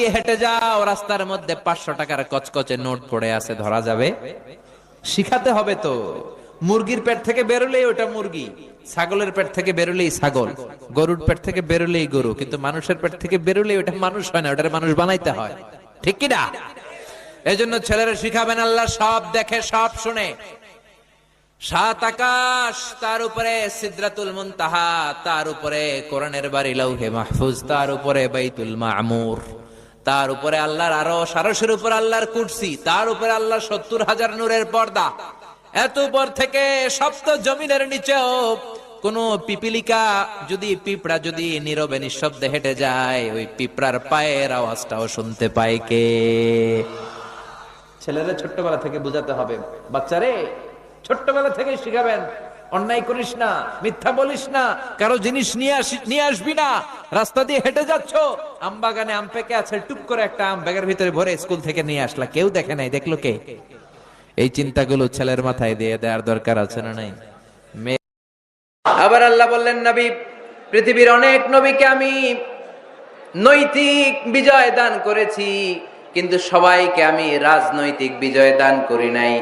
দিয়ে হেঁটে যাও, রাস্তার মধ্যে পাঁচশো টাকার কচকচে নোট পড়ে আছে, ধরা যাবে। শিখাতে হবে তো, মুরগির পেট থেকে বেরোলেই ওটা মুরগি, ছাগলের পেট থেকে বেরোলেই ছাগল, গরুর পেট থেকে বেরোলেই গরু, কিন্তু মানুষের পেট থেকে বেরোলেই ওটা মানুষ হয় না, ওটার মানুষ বানাইতে হয়। ঠিক কি না? এই জন্য ছেলেরা শিখাবেন, আল্লাহ সব দেখে, সব শুনে। সাত আকাশ, তার উপরে সিদ্রাতুল মুনতাহা, তার উপরে কোরআনের বাড়ি লৌহে মাহফুজ, তার উপরে বাইতুল মামুর। তার উপরে আল্লাহর আরও সারসের উপর আল্লাহর কুরসি, তার উপরে আল্লাহ সত্তর হাজার নূরের পর্দা। এত উপর থেকে সপ্ত জমিনের নিচেও কোন পিপিলিকা যদি, পিঁপড়া যদি নীরবে নিঃশব্দে হেঁটে যায়, ওই পিঁপড়ার পায়ের আওয়াজটাও শুনতে পায় কে? ছেলেরা ছোট্টবেলা থেকে বোঝাতে হবে। বাচ্চারে ছোট্টবেলা থেকে শিখাবেন অন্যায় করিস না, মিথ্যা বলিস না, কারও জিনিস নিয়ে নিয়ে আসবি না। রাস্তা দিয়ে হেঁটে যাচ্ছ, আম বাগানে আম পেকে আছে, টুক করে একটা আম ব্যাগের ভিতরে ভরে স্কুল থেকে নিয়ে আসলা, কেউ দেখে নাই, দেখল কে? এই চিন্তাগুলো ছেলের মাথায় দিয়ে দেওয়ার দরকার আছে না নাই? আবার আল্লাহ বললেন, নবী, পৃথিবীর অনেক নবীকে আমি নৈতিক বিজয় দান করেছি, কিন্তু সবাইকে আমি রাজনৈতিক বিজয় দান করি নাই।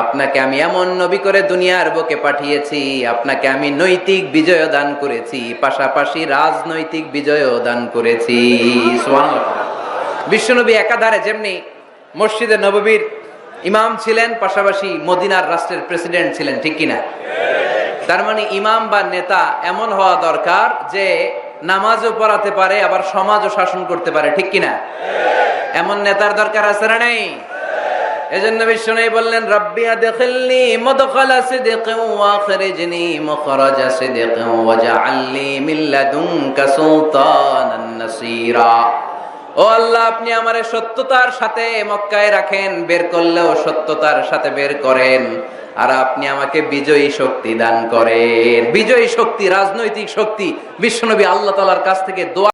আপনাকে আমি এমন নবী করে দুনিয়ার বুকে পাঠিয়েছি, আপনাকে আমি নৈতিক বিজয় দান করেছি, পাশাপাশি রাজনৈতিক বিজয় দান করেছি। বিশ্বনবী একাধারে যেমনি মসজিদে নববীর ইমাম ছিলেন, পাশাপাশি মদিনার রাষ্ট্রের প্রেসিডেন্ট ছিলেন, ঠিক কিনা? তার মানে ইমাম বা নেতা এমন হওয়া দরকার যে নামাজও পড়াতে পারে, আবার সমাজও শাসন করতে পারে, ঠিক কিনা? এমন নেতার দরকার আছে না নাই? এজন্য বিশ্ব নেই বললেন, রব্বি আদখিলনি মুদখালা সিদকিন ওয়া আখরিজনি মুখরাজা সিদকিন ওয়াজআলনি মিন লাদুনকা সুলতানান নাসীরা। ও আল্লাহ, আপনি আমারে সত্যতার সাথে মক্কায় রাখেন, বের করলেও সত্যতার সাথে বের করেন, আর আপনি আমাকে বিজয়ী শক্তি দান করেন। বিজয়ী শক্তি, রাজনৈতিক শক্তি বিশ্বনবী আল্লাহ তাআলার কাছ থেকে দোয়া